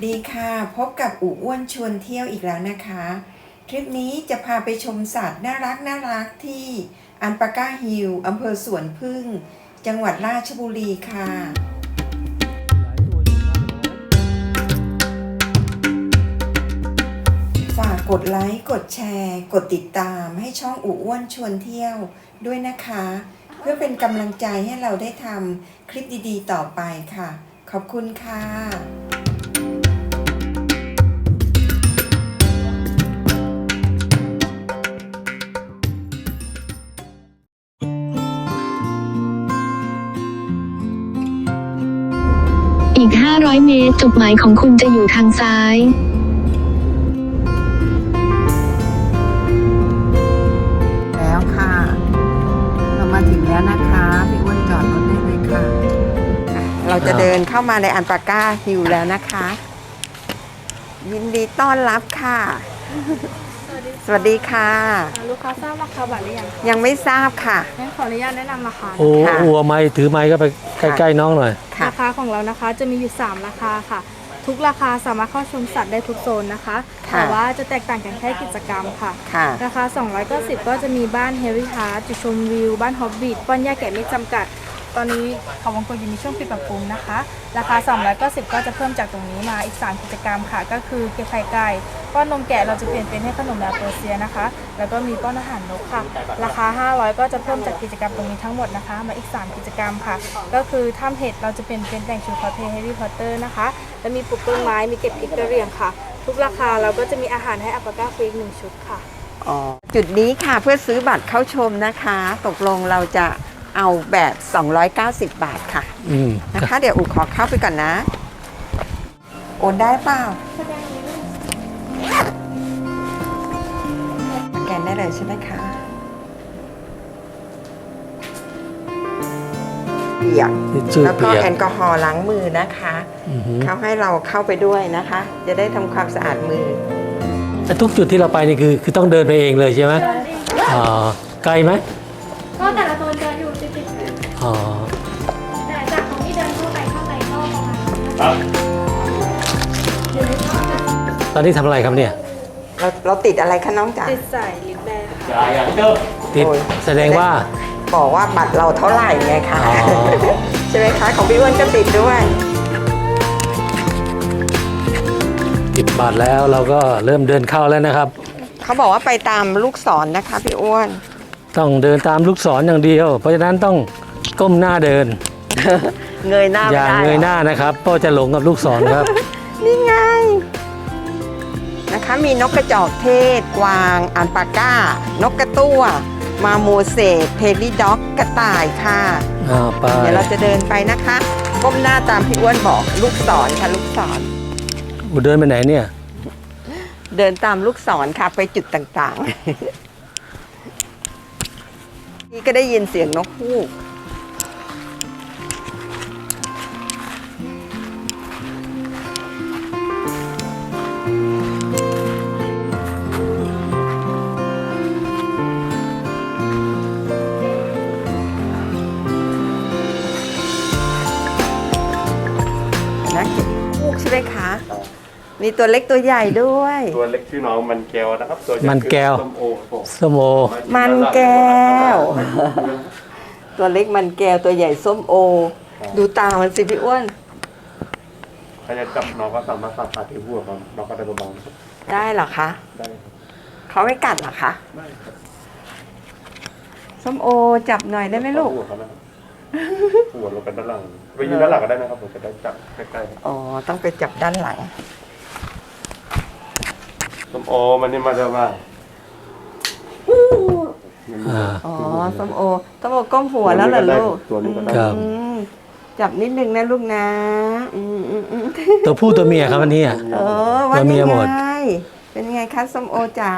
วัสดีค่ะ พบกับอูอ้วนชวนเที่ยวอีกแล้วนะคะ ทริปนี้จะพาไปชมสัตว์น่ารักน่ารักที่อันปาก้าฮิลอำเภอสวนพึ่ง จังหวัดราชบุรีค่ะฝากกดไลค์ กดแชร์ กดติดตามให้ช่องอูอ้วนชวนเที่ยวด้วยนะคะ เพื่อเป็นกำลังใจให้เราได้ทำคลิปดีๆ ต่อไปค่ะ ขอบคุณค่ะ อีก 500 เมตร จุดหมายของคุณจะอยู่ทางซ้ายแล้วค่ะ เรามาถึงแล้วนะคะ พี่อ้วนจอดรถได้เลยค่ะ เราจะเดินเข้ามาในอันปาก้าฮิลแล้วนะคะ ยินดีต้อนรับค่ะ สวัสดีค่ะลูกค้าทราบราคาบัตรหรือยังคะยังไม่ทราบค่ะ งั้นขออนุญาตแนะนำราคาโอ้ค่ะ อัวไม้ถือไม้ก็ไปใกล้ๆน้องหน่อย ค่ะ ราคาของเรานะคะจะมีอยู่ 3 ราคาค่ะ ทุกราคาสามารถเข้าชมสัตว์ได้ทุกโซนนะคะ ค่ะ แต่ว่าจะแตกต่างกันแค่กิจกรรมค่ะ ค่ะ ราคา 290 ก็จะมีบ้านเฮริทาร์จุดชมวิว บ้านฮอบบิทป้อนย่าแกะไม่จำกัด ตอนนี้เขาวงกลอยู่ในช่วงปิดปรับปรุงนะคะ ราคา 290 ก็จะเพิ่มจากตรงนี้มาอีก 3 กิจกรรมค่ะ ก็คือเก็บไข่ไก่ป้อนนมแกะเราจะเปลี่ยนเป็นให้ขนมแมวเปอร์เซียนะคะ แล้วก็มีป้อนอาหารนกค่ะ ราคา 500 ก็จะเพิ่มจากกิจกรรมตรงนี้ทั้งหมดนะคะ มาอีก 3 กิจกรรมค่ะ ก็คือถ้ำเห็ดเราจะเป็นเป็นแต่งชุดคอสเพลย์แฮร์รี่พอตเตอร์นะคะ แล้วมีปลูกต้นไม้มีเก็บพริกกระเรียงค่ะ ทุกราคาเราก็จะมีอาหารให้อัปปาก้าฟรีหนึ่งชุดค่ะอ๋อจุดนี้ค่ะเพื่อซื้อบัตรเข้าชมนะคะ ตกลงเราจะ เอาแบบ 290 บาทค่ะอืมนะคะ เดี๋ยวอูขอเข้าไปก่อนนะ โอนได้เปล่าสแกนได้เลยใช่ไหมคะเปียกทิชชู่แล้วก็เปียก แอลกอฮอล์ล้างมือนะคะ อือหือเขาให้เราเข้าไปด้วยนะคะ จะได้ทำความสะอาดมือ แต่ทุกจุดที่เราไปนี่คือคือต้องเดินไปเองเลยใช่ไหมอ๋อไกลไหม อนนี้ทำอะไรครับเนี่ย เราเราติดอะไรคะน้องจ๋าติดใส่ลิปแบร์ค่ะติดโอ้ยแสดงว่า บอกว่าบัตรเราเท่าไหร่ไงคะอ๋อ ใช่ไหมคะของพี่อ้วนก็ติดด้วยติดบัตรแล้วเราก็เริ่มเดินเข้าแล้วนะครับ เขาบอกว่าไปตามลูกศรนะคะพี่อ้วน ต้องเดินตามลูกศรอย่างเดียว เพราะฉะนั้นต้องก้มหน้าเดิน เงยหน้าอไม่ย่าได้เงยหน้านะครับเพราะจะหลงกับลูกศรครับ นี่ไง นะคะมีนกกระจอกเทศ กวางอันปาก้า นกกระตั้ว มาโมเสสเพลิด็อกกระต่ายค่ะอ่าไปเดี๋ยวเราจะเดินไปนะคะก้มหน้าตามพี่อ้วนบอกลูกศรค่ะลูกศรอูเดินไปไหนเนี่ย เดินตามลูกศรค่ะไปจุดต่างๆ นี่ก็ได้ยินเสียงนกฮูก มีตัวเล็กตัวใหญ่ด้วย ตัวเล็กชื่อน้องมันแก้วนะครับตัวใหญ่มันแก้ว คือส้มโอครับผมสมโอมันแก้ว ตัวเล็กมันแก้วตัวใหญ่ส้มโอ ดูตามันสิพี่อ้วน ถ้าจะจับน้องก็สามารถสับขาที่หัวครับน้องก็ได้เบาๆนะครับได้เหรอคะ ได้ครับเขาไม่กัดเหรอคะ ได้ครับส้มโอจับหน่อยได้ไหมลูก หัวเขานะครับหัวลงไปด้านหลังไปยืนด้านหลังก็ได้นะครับผมจะได้จับใกล้อ๋อ ต้องไปจับด้านหลังๆ ส้มโอมันนี่มาจะว่าอ่า อ๋อส้มโอส้มโอก้มหัวแล้วเหรอลูกตัวนี้ก็ได้ ครับ อืมจับนิดนึงนะลูกนะ อืมอืมอืมตัวผู้ตัวเมียครับวันนี้อะ เออว่าตัวเมียัยงหมด ไงเป็นไงคะส้มโอจ๋า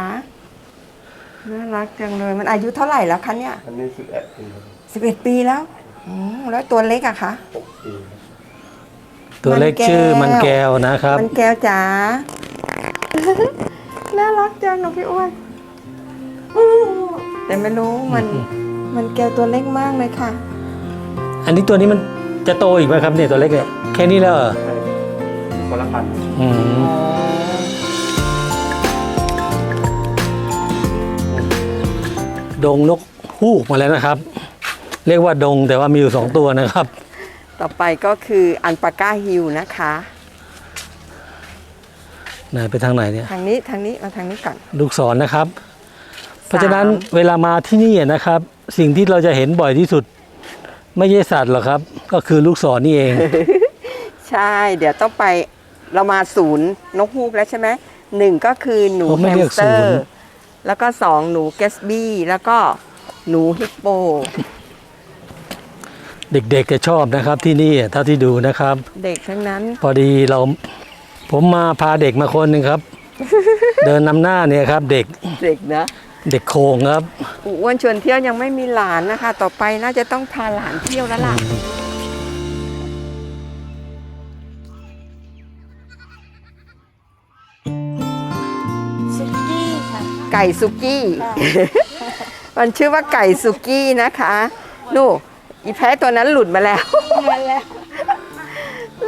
น่ารักจังเลย มันอายุเท่าไหร่แล้วคะเนี่ยอันนี้สิบเอ็ดปีครับสิบเอ็ดปีแล้วอืมแล้วตัวเล็กอะคะ หกปีครับตัวเล็กมันแก้วชื่อมันแก้วนะครับ มันแก้วจ๋า น่ารักจังน้องพี่อ้วนอู้แต่ไม่รู้มัน มันแก้วตัวเล็กมากเลยค่ะ อันนี้ตัวนี้มันจะโตอีกไหมครับเนี่ยตัวเล็กเนี่ยแค่นี้แล้วเหรอใช่คนละพันอืมดงนกฮูกมาแล้วนะครับ เรียกว่าดงแต่ว่ามีอยู่สองตัวนะครับ ต่อไปก็คืออันปาก้าฮิลนะคะ ไหนไปทางไหนเนี่ย ทางนี้ทางนี้มาทางนี้ก่อน ลูกศรนะครับ เพราะฉะนั้นเวลามาที่นี่นะครับ สิ่งที่เราจะเห็นบ่อยที่สุด ไม่ใช่สัตว์หรอกครับ ก็คือลูกศรนี่เอง ใช่ เดี๋ยวต้องไปเรามาศูนย์นกฮูกแล้วใช่ไหมหนึ่งก็คือหนูผมไม่แฮเรีมยกสเตอศูนร์ย์แล้วก็สองหนูแกสบี้แล้วก็หนูฮิปโป เด็กๆจะชอบนะครับที่นี่เท่าที่ดูนะครับ เด็กทั้งนั้น พอดีเรา ผมมาพาเด็กมาคนหนึ่งครับ เดินนำหน้าเนี่ยครับ เด็กเด็กนะเด็กโคงครับอูอ้วนชวนเที่ยวยังไม่มีหลานนะคะ ต่อไปน่าจะต้องพาหลานเที่ยวแล้วล่ะซุกี้ค่ะไก่สุกี้ มันชื่อว่าไก่สุกี้นะคะนู่นอีแพ้ตัวนั้นหลุดมาแล้ว มาแล้ว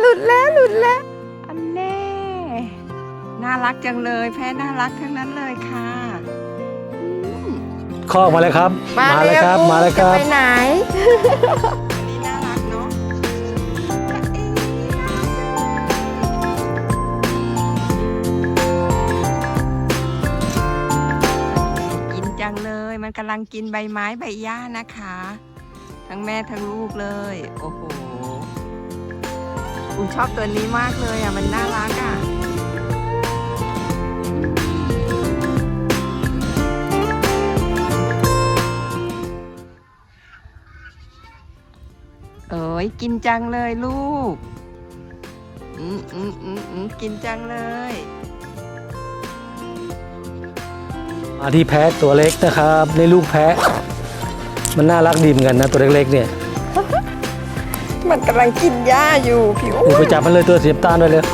หลุดแล้วหลุดแล้ว อันแน่ น่ารักจังเลย แพ้น่ารักทั้งนั้นเลยค่ะคอกมาแล้วครับแล้วครับ มาแล้วครับ จะไปไหน นี่น่ารักเนาะกินจังเลย มันกำลังกินใบไม้ใบหญ้านะคะ ทั้งแม่ทั้งลูกเลย โอ้โหคุณชอบตัวนี้มากเลยอะ มันน่ารักอะ เอ้ยกินจังเลยลูก อืมอืมอืมอืมกินจังเลย มาที่แพะตัวเล็กนะครับนี่ลูกแพะ มันน่ารักดีเหมือนกันนะตัวเล็กๆเนี่ยมันกำลังกินหญ้าอยู่พี่อ้นี่วไปนจับมันเลยตัวสีน้ำตาลด้วยเลย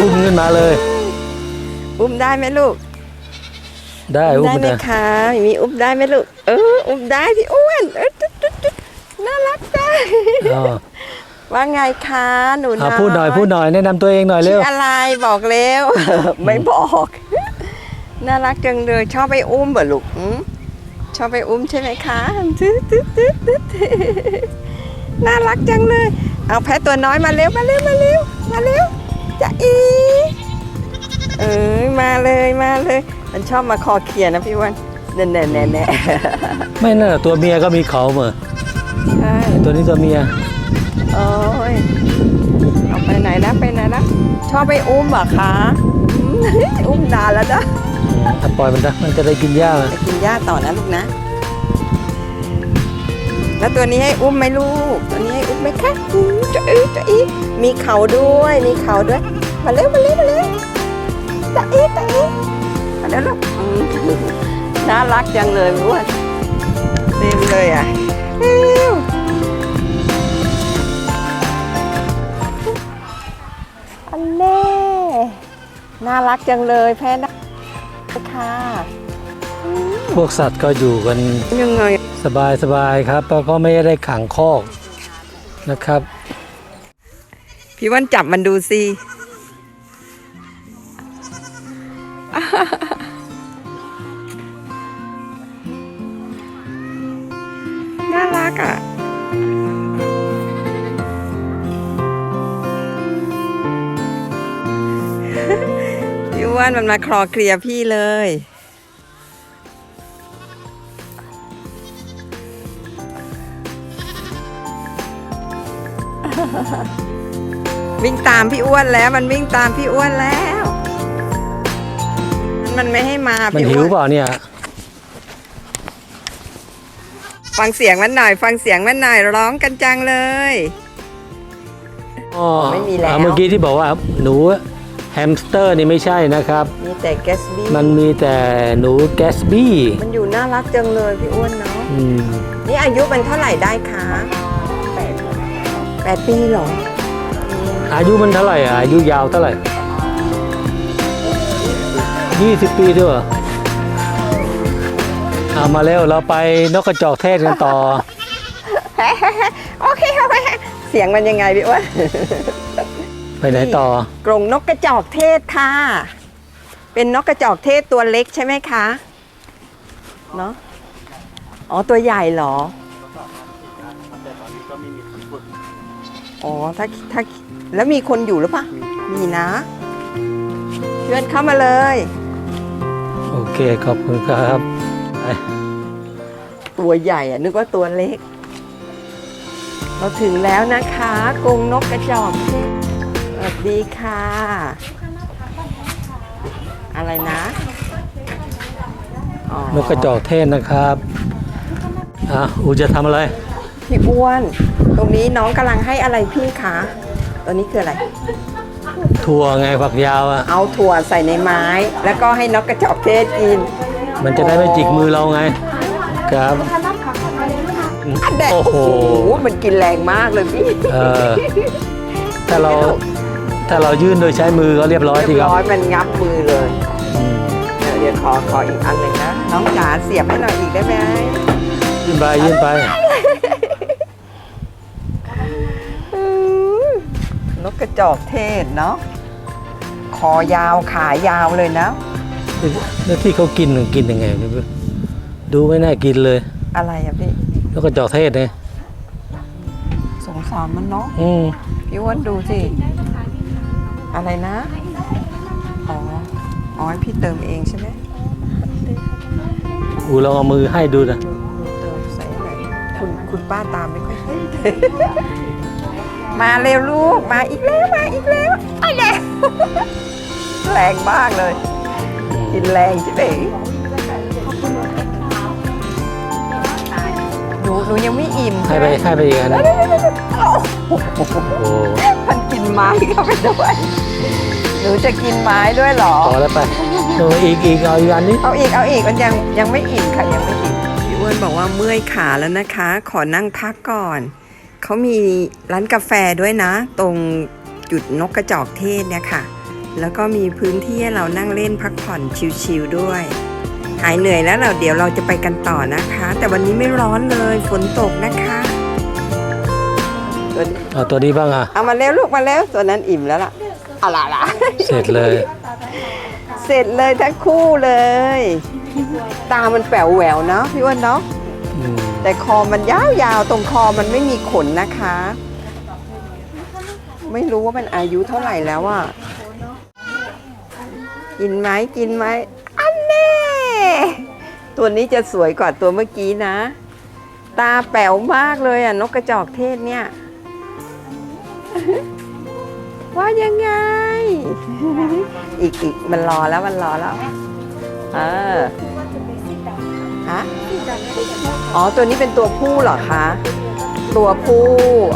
อุ้มขึ้นมาเลย อุ้มได้ไหมลูก ได้อุ้มได้ขึ้นไหมมาคะมีอุ้มได้ไหมลูก เออ อุ้มได้พี่อ้วนเออ อ๋อว่าไงคะหนูอะน้อยพูดหน่อยพูดหน่อยแนะนำตัวเองหน่อยเร็ชื่วออะไรบอกเร็ว ไม่บอก น่ารักจังเลยชอบไปอุ้มบ่ลูกหืมชอบไปอุ้มใช่ไหมคะตึ๊ดตึ๊ดตึ๊ดตึ๊ดน่ารักจังเลย เอาแพะตัวน้อยมาเร็วมาเร็วมาเร็วมาเร็วจะอีเอ้ยมาเลยมาเลย มันชอบมาคอเขียนะพี่อ้วันแน่แน่แน่แน่ ไม่น่าตัวเมียก็มีเขาเหมือนใช่ ตัวนี้ตัวเมียโอ้ยเอาไปไหนนะไปไหนนะชอบไปอุ้มเหรอคะอืมอุ้มนานแล้วนะอืมถ้าปล่อยมันนะมันจะได้กินหญ้าไปกินหญ้าต่อนะลูกนะ แล้วตัวนี้ให้อุ้มไหมลูก ตัวนี้ให้อุ้มไหมคะอืมจะอีจะอีมีเขาด้วยมีเขาด้วยมาเร็วมาเร็วมาเร็วจะอีจะอีมาเร็วลูกอืมน่ารักจังเลยอ้วนเต็มเลยอะเร็ว น่ารักจังเลยแพ้นะค่ะพวกสัตว์ก็อยู่กันยังไงสบายสบายครับแล้วก็ไม่ได้ขังคอกนะครับ พี่วันจับมันดูสิ มันมาคลอเคลียร์พี่เลย วิ่งตามพี่อ้วนแล้ว มันวิ่งตามพี่อ้วนแล้ว มันไม่ให้มามันพี่หิอ้ววนเปล่าเนี่ย ฟังเสียงมันหน่อย ฟังเสียงมันหน่อยร้องกันจังเลย อ๋อไม่มีแล้ว อ่าเมื่อกี้ที่บอกว่าหนูแฮมสเตอร์นี่ไม่ใช่นะครับ มีแต่แกสบี้มันมีแต่หนูแกสบี้มันอยู่น่ารักจังเลยพี่อ้วนเนาะอืมนี่อายุมันเท่าไหร่ได้คะแปดปีเหรออายุมันเท่าไหร่อะอายุยาวเท่าไหร่ยี่สิบปีด้วยเหรอเอามาเร็วเราไปนกกระจอกเทศกันต่อ โอเคโอเคเสียงมันยังไงพี่อ้วน ไปไหนต่อ กรงนกกระจอกเทศค่ะ เป็นนกกระจอกเทศตัวเล็กใช่ไหมคะ เนอะอ๋อ ตัวใหญ่เหรอ อ๋อ ถ้าถ้าแล้วมีคนอยู่หรือปะมีนะ เชิญเข้ามาเลย โอเค ขอบคุณครับไปตัวใหญ่อะนึกว่าตัวเล็ก เราถึงแล้วนะคะกรงนกกระจอกเทศส วัสดีค่ะ อะไรนะอ๋อนกกระจอกเทศนะครับอะอูจะทำอะไร พี่อ้วน ตรงนี้น้องกำลังให้อะไรพี่คะตัวนี้คืออะไร ถั่วไงผักยาวอะ เอาถั่วใส่ในไม้ แล้วก็ให้นกกระจอกเทศกิน มันจะได้ไม่จิกมือเราไง ครับอันแดดโอ้โอ้โหโห มันกินแรงมากเลยพี่เออถ้าเรา ถ้าเรายื่นโดยใช้มือก็เรียบร้อยเรีดียบครับร้อยมันงับมือเลยอืมเดี๋ยวเดี๋ยวขอขออีกอันหนึ่งนะน้องจ๋าเสียบให้หน่อยอีกได้ไหมยื่นไปยื่นไปอืมนกกระจอกเทศเนาะคอยาวขายาวเลยนะ แล้วที่เขากินน่ะกินยังไงเนี่ยดูไม่น่ากินเลย อะไรอะพี่แล้วก็จอกเทศเนี่ยสงสารมันเนาะอืมพี่อ้วนดูสิ อะไรนะ อ๋อ อ๋อให้พี่เติมเองใช่ไหมอูลองเอามือให้ดูนะเติมใส่อะไรคุณคุณป้าตามไม่ค่อยทันมาเร็วลูก มาอีกแล้ว มาอีกแล้วไอ้แรงแรงมากเลย กินแรงใช่ไหมหนูหนูยังไม่อิ่มให้ใช่ไหไปมให้ไปอีกอันนึงโอ้โห โอ้โหมันกิน ไม้เข้าไปด้วยหนูจะกินไม้ด้วยเหรอ พอแล้วไปเอออีกอีกเอาอีกอันนี้เอาอีกเอาอีกมันยังยังไม่อิ่มค่ะยังไม่อิ่มพี่อ้วนบอกว่าเมื่อยขาแล้วนะคะ ขอนั่งพักก่อน เขามีร้านกาแฟด้วยนะ ตรงจุดนกกระจอกเทศเนี่ยค่ะ แล้วก็มีพื้นที่ให้เรานั่งเล่นพักผ่อนชิลๆด้วย หายเหนื่อยแล้วเราเดี๋ยวเราจะไปกันต่อนะคะ แต่วันนี้ไม่ร้อนเลยฝนตกนะคะ ตัวนี้เอาตัวนี้บ้างอะ เอามาเร็วลูกมาเร็วตัวนั้นอิ่มแล้วล่ะเอาล่ะล่ะเสร็จเลย เสร็จเลยทั้งคู่เลย ตามันแป๋วแหววเนาะพี่อ้วนเนาะอืมแต่คอมันยาวๆตรงคอมันไม่มีขนนะคะ ไม่รู้ว่ามันอายุเท่าไหร่แล้วอะกินไหมกินไหมอันแน่ตัวนี้จะสวยกว่าตัวเมื่อกี้นะ ตาแป๋วมากเลยอะนกกระจอกเทศเนี่ย ว่ายังไง อีกอีกมันรอแล้วมันรอแล้ว เออฮะอ๋อ ตัวนี้เป็นตัวผู้เหรอคะ ตัวผู้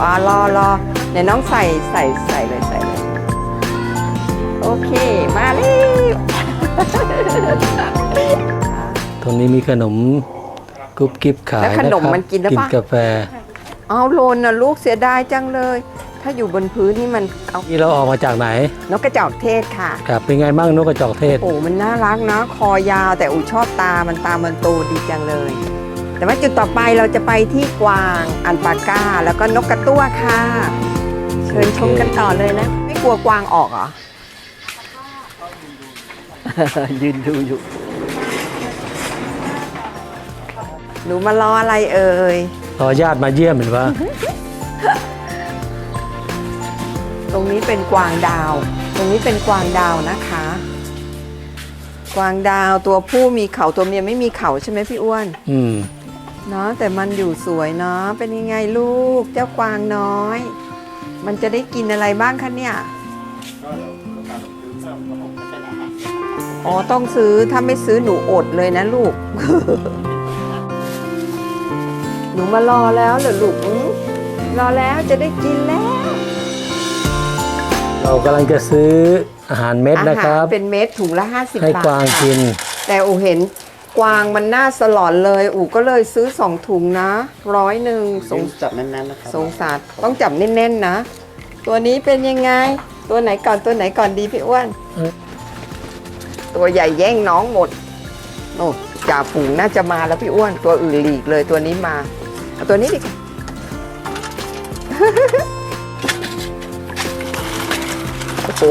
อ่ารอรอเดี๋ยวน้องใส่ใส่ใส่เลยใส่เลย โอเค มาเลยตรงนี้มีขนมกรุบกริบขายแล้วขนมะครับมันกินได้กินปะกาแฟ เอาโลนนะลูกเสียดายจังเลย ถ้าอยู่บนพื้นนี่มันเอานี่เราออกมาจากไหน นกกระจอกเทศค่ะครับเป็นไงบ้างนกกระจอกเทศ โอ้มันน่ารักนะคอยาวแต่อูชอบตามันตามันโตดีจังเลย แต่ว่าจุดต่อไปเราจะไปที่กวางอันปาก้า แล้วก็นกกระตั้วค่ะเชิญชมกันต่อเลยนะ ไม่กลัวกวางออกเหรอ ยืนดูอยู่หนูมารออะไรเอ่ยรอญาติมาเยี่ยมเห็นปะ ตรงนี้เป็นกวางดาว ตรงนี้เป็นกวางดาวนะคะ กวางดาวตัวผู้มีเขาตัวเมียไม่มีเขาใช่ไหมพี่อ้วน อืมเนาะแต่มันอยู่สวยเนาะเป็นยังไงลูกเจ้ากวางน้อย มันจะได้กินอะไรบ้างคะเนี่ยอ๋อต้องซื้อถ้าไม่ซื้อหนูอดเลยนะลูก หนูมารอแล้วเหรอลูกอื้อรอแล้วจะได้กินแล้ว เรากำลังจะซื้ออาหารเม็ดนะครับอาหาเป็นเม็ดถุงละ50ให้บาทกวางค่ะกิน แต่อูเห็นกวางมันน่าสลอนเลย อูก็เลยซื้อสองถุงนะร้อยหนึ่งสงจับแน่นๆนะครับสงสารต้องจับแน่นๆนะ ตัวนี้เป็นยังไง ตัวไหนก่อนตัวไหนก่อนดีพี่อ้วนเออตัวใหญ่แย่งน้องหมดโอ้จ่าฝูงน่าจะมาแล้วพี่อ้วนตัวอื่นหลีกเลยตัวนี้มาเอาตัวนี้ดี ห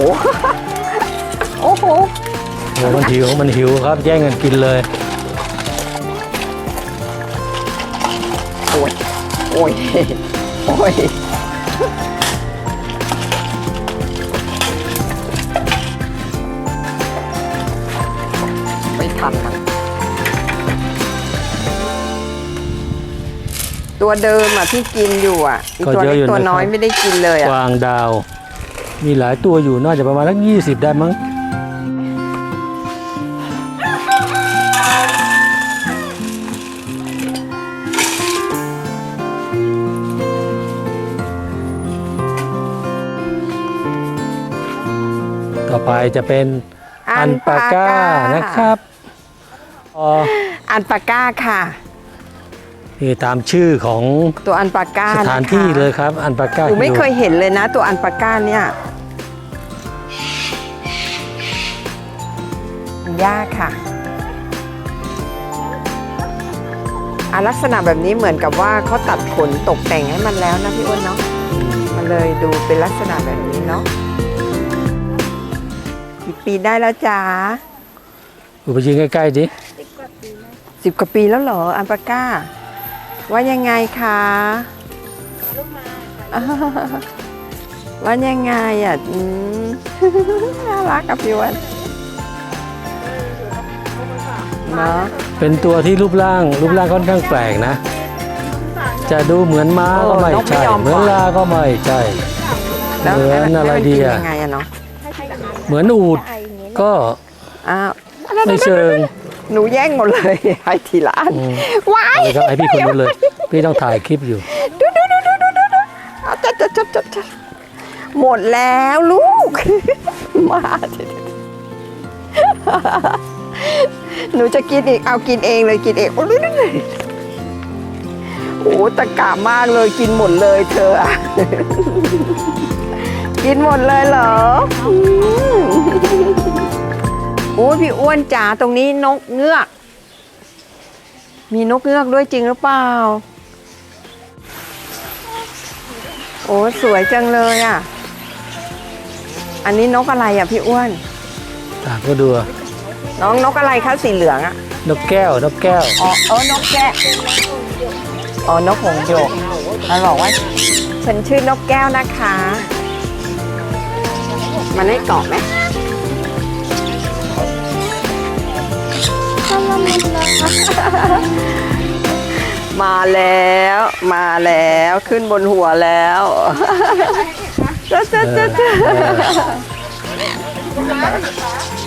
โอ้โห โอ้มันหิว มันหิวครับ แย่งกันกินเลย โอ้ย โอ้ย โอ้ย ไม่ทันมันตัวเดิมอะที่กินอยู่อะอีกก็ตัวเยอะเล็กอยู่ตัวนะครับ น้อยไม่ได้กินเลยกอะ วางดาว มีหลายตัวอยู่น่าจะประมาณสักยี่สิบได้มั้ง ต่อไปจะเป็นอันปาก้านะครับอ๋ออันปาก้าค่ะนี่ตามชื่อของตัวอันปาก้าสถานที่เลยครับอันปาก้าหนูไม่ฮิลเคยเห็นเลยนะ ตัวอันปาก้าเนี่ย ยากค่ะอะลักษณะแบบนี้เหมือนกับว่าเขาตัดขนตกแต่งให้มันแล้วนะพี่อ้วนเนาะมันเลยดูเป็นลักษณะแบบนี้เนาะกี่ปีได้แล้วจ๊ะอุปยืนใกล้ๆดิสิบกว่าปีแล้วเหรออันปาก้า ว่ายังไงคะว่ายังไงอะอืมน่ารักกับพี่อ้วันเนาะเป็นตัวที่รูปร่างรูปร่างค่อนข้างแปลกนะ จะดูเหมือนม้าก็ไม่ใช่ เหมือนลาก็ไม่ใช่แล้วเหมือนอะไรให้มันดีกินอะยังไงอะเนาะเหมือนอูดก็อ้าวไม่เชิงหนูแย่งหมดเลยให้ทีละอันอืมว้ายเลยครับให้พี่คนนู้นเลย พี่ต้องถ่ายคลิปอยู่ดูดูดูดูดูดูดูเอาจัดจัดจัดจัดจัดหมดแล้วลูกมาเดี๋ยวๆ หนูจะกินอีก เอากินเองเลยกินเอง โอ้ยดูดูโอ้ตะกะมากเลยกินหมดเลยเธออะกินหมดเลยเหรอโอ้พี่อ้วนจ๋าตรงนี้นกเงือก มีนกเงือกด้วยจริงหรือเปล่า โอ้สวยจังเลยอะ อันนี้นกอะไรอะพี่อ้วนถาก็ดูอะ น้องนกอะไรคะสีเหลืองอะนกแก้วนกแก้ว อ๋อเออนกแก้วอ๋อนกหงส์หยกมันบอกว่า ฉันชื่อนกแก้วนะคะ มันได้เกาะไหมมาแล้วมาแล้วขึ้นบนหัวแล้วจ้าจ้าจ้าจ้าอ่า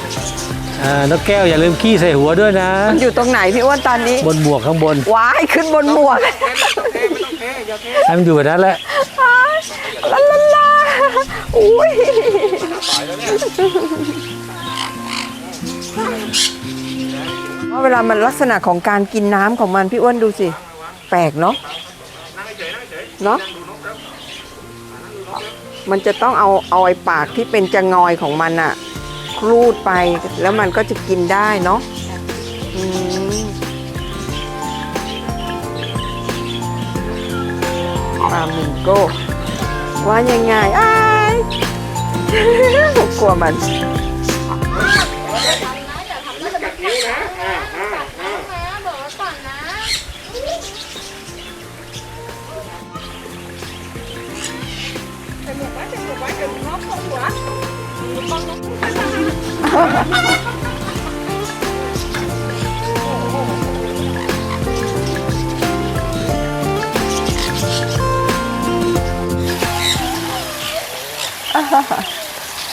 นกแก้วอย่าลืมขี้ใส่หัวด้วยนะอยู่ตรงไหนพี่อ้วนตอนนี้ บนหมวกข้างบนว้ายขึ้นบนหมวกให้มันอยู่แบบนั้นแหละลาลาลาอุ้ยว่าเวลามันลักษณะของการกินน้ำของมันพี่อ้วนดูสิ แปลกเนาะเนาะมันจะต้องเอาเอาไอ้ปากที่เป็นจะงอยของมันอะค รูดไปแล้วมันก็จะกินได้เนาะอืมฟามิงโก้ว่ายังไงอ้ายกลัวมัน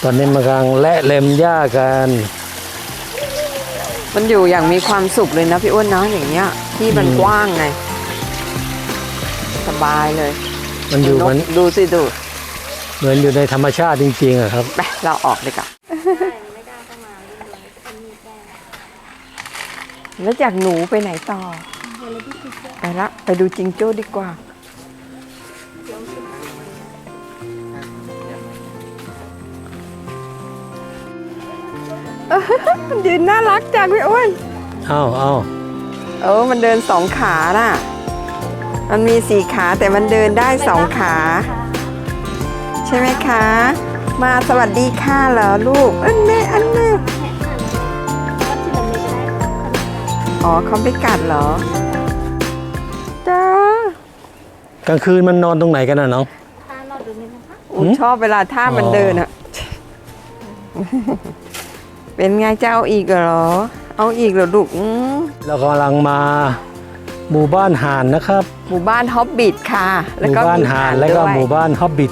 ตอนนี้มันกำลังและเล็มหญ้ากันมันอยู่อย่างมีความสุขเลยนะพี่อ้วนนะอย่างเงี้ย ที่มันอืมกว้างไง สบายเลยมันอยู่นเหมือนกดูสิดู เหมือนอยู่ในธรรมชาติจริงๆอะครับ ไป เราออกดีกว่า แล้วจากหนูไปไหนต่อไปละไปดูจิงโจ้ดีกว่า มันยืนน่ารักจังพี่อ้วนเอ้าเอ้าเออมันเดินสองขาน่ะ มันมีสี่ขาแต่มันเดินได้สองขา ใช่ไหมคะ มาสวัสดีค่ะเหรอลูกอันนี้อันนี้ อ๋อเขาไม่กัดเหรอจ้ากลางคืนมันนอนตรงไหนกันน่ะน้องอุยชอบเวลาท่ามันอ๋อเดินอะเป็นไงจะเอาอีกเหรอ เอาอีกเหรอลูกอืมเรากำลังมาหมู่บ้านห่านนะครับหมู่บ้านฮอบบิทค่ะ หแล้วมู่ก็บ้านมีห่านและก็ด้วยหมู่บ้านฮอบบิท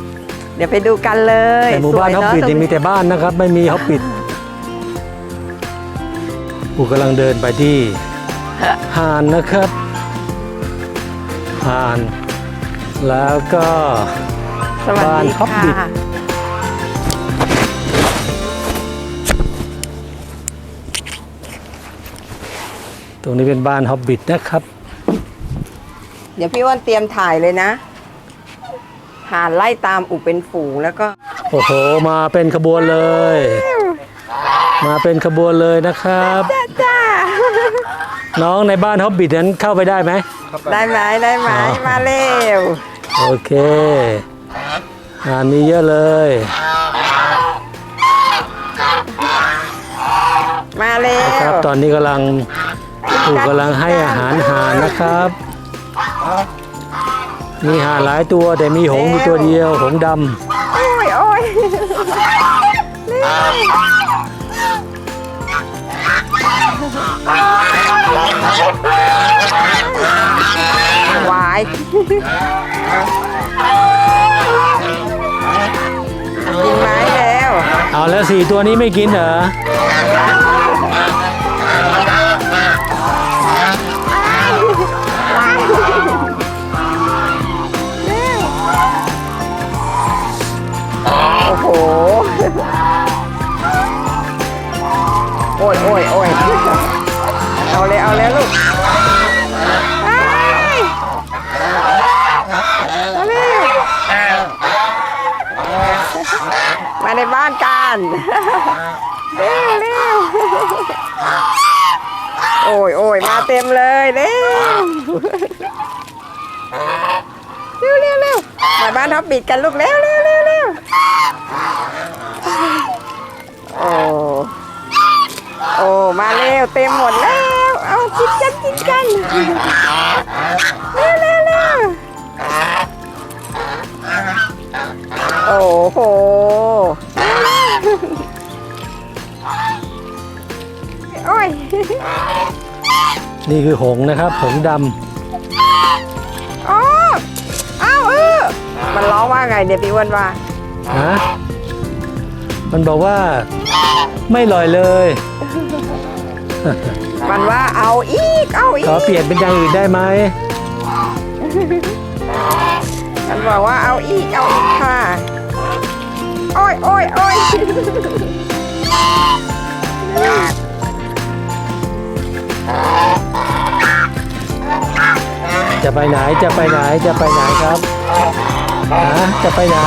เดี๋ยวไปดูกันเลยแต่หมู่บ้านสวยฮอบเะบิทตรงนี่มีแต่บ้านนะครับ ไม่มีฮอบบิทกูกำลังเดินไปที่ ห่านนะครับห่าน แล้วก็สวัสบ้านดี Hobbit ค่ะ ตรงนี้เป็นบ้านฮอบบิทนะครับ เดี๋ยวพี่อ้วนเตรียมถ่ายเลยนะหานไล่ตามอุเป็นฝูงแล้วก็ โอ้โห มาเป็นขบวนเลย มาเป็นขบวนเลยนะครับ จ้า น้องในบ้านฮอบบิทนั้นเข้าไปได้ไหม ได้ไหมได้ไหมอ๋อมาเร็ว โอเคอ่านมีเยอะเลย มาเร็นะครับวตอนนี้กำลังปู่กำลังให้อาหารห่านนะครับ มีห่านหลายตัวแต่มีหงส์อยู่ตัวเดียวหงส์ดโอ้ยโอ้ยห วายกินไหมแล้วำเอาแล้วสี่ตัวนี้ไม่กินเหรอโอ้โห โอ้ยโอ้ยโอ้ย เอาเลยเอาเลยลูกไปเอาเร็วมาในบ้านกันเร็วเร็วโอ้ยโอ้ยมาเต็มเลยเร็วเร็วเร็วเร็วมาบ้านท็อปบิดกันลูกเร็วเร็วเร็วเร็วโอ้โอ้มาเร็วเต็มหมดแล้ว กินกันกินกันเร็วเร็วเร็วโอ้โหโอ้ยนี่คือหงส์นะครับหงส์ดโอ้อ้าวเออมันร้องว่าไงเนี่ยพี่อ้วันว่าำฮะมันบอกว่า ไม่ลอยเลย มันว่าเอาอีกเอาอีขอกเปลี่ยนเป็นอย่างอื่นได้ไหมมันบอกว่าเอาอีกเอาอีกค่ะโอ้ยโอ้ยโอ้ยจะไปไหนจะไปไหนจะไปไหนครับฮะจะไปไหน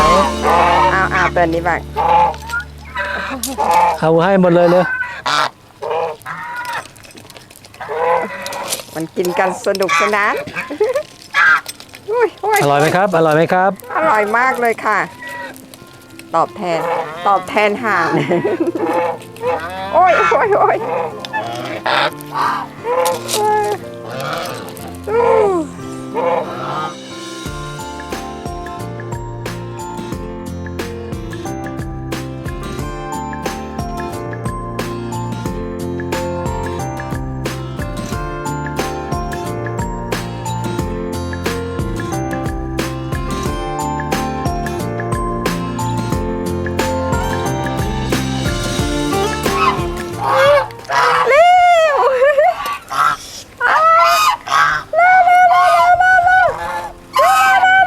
เอาเอาตัวนี้บ้างเอาให้หมดเลยเลย มันกินกันสนุกสนานอุ้ยอุ้ยอร่อยไหมครับ อร่อยไหมครับ อร่อยมากเลยค่ะ ตอบแทน ตอบแทนห่านโอ้ยโอ้ยโอ้ย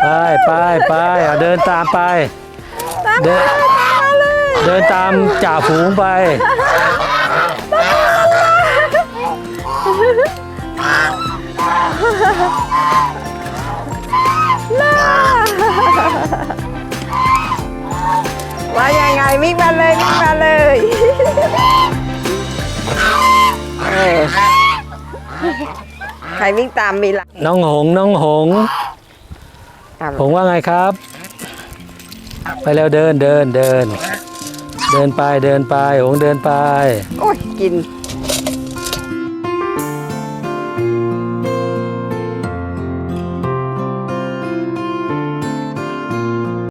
ไปไปไปเอาเดินตามไป เดินเดินตามจ่าฝูงไป ว่ายังไงวิ่งมาเลยวิ่งมาเลยเออใครวิ่งตามมีหลักน้องหง น้องหง อะหงว่าไงครับ ไปแล้วเดินเดินเดิน เดินไปเดินไปโองเดินไป โอ้ยกิน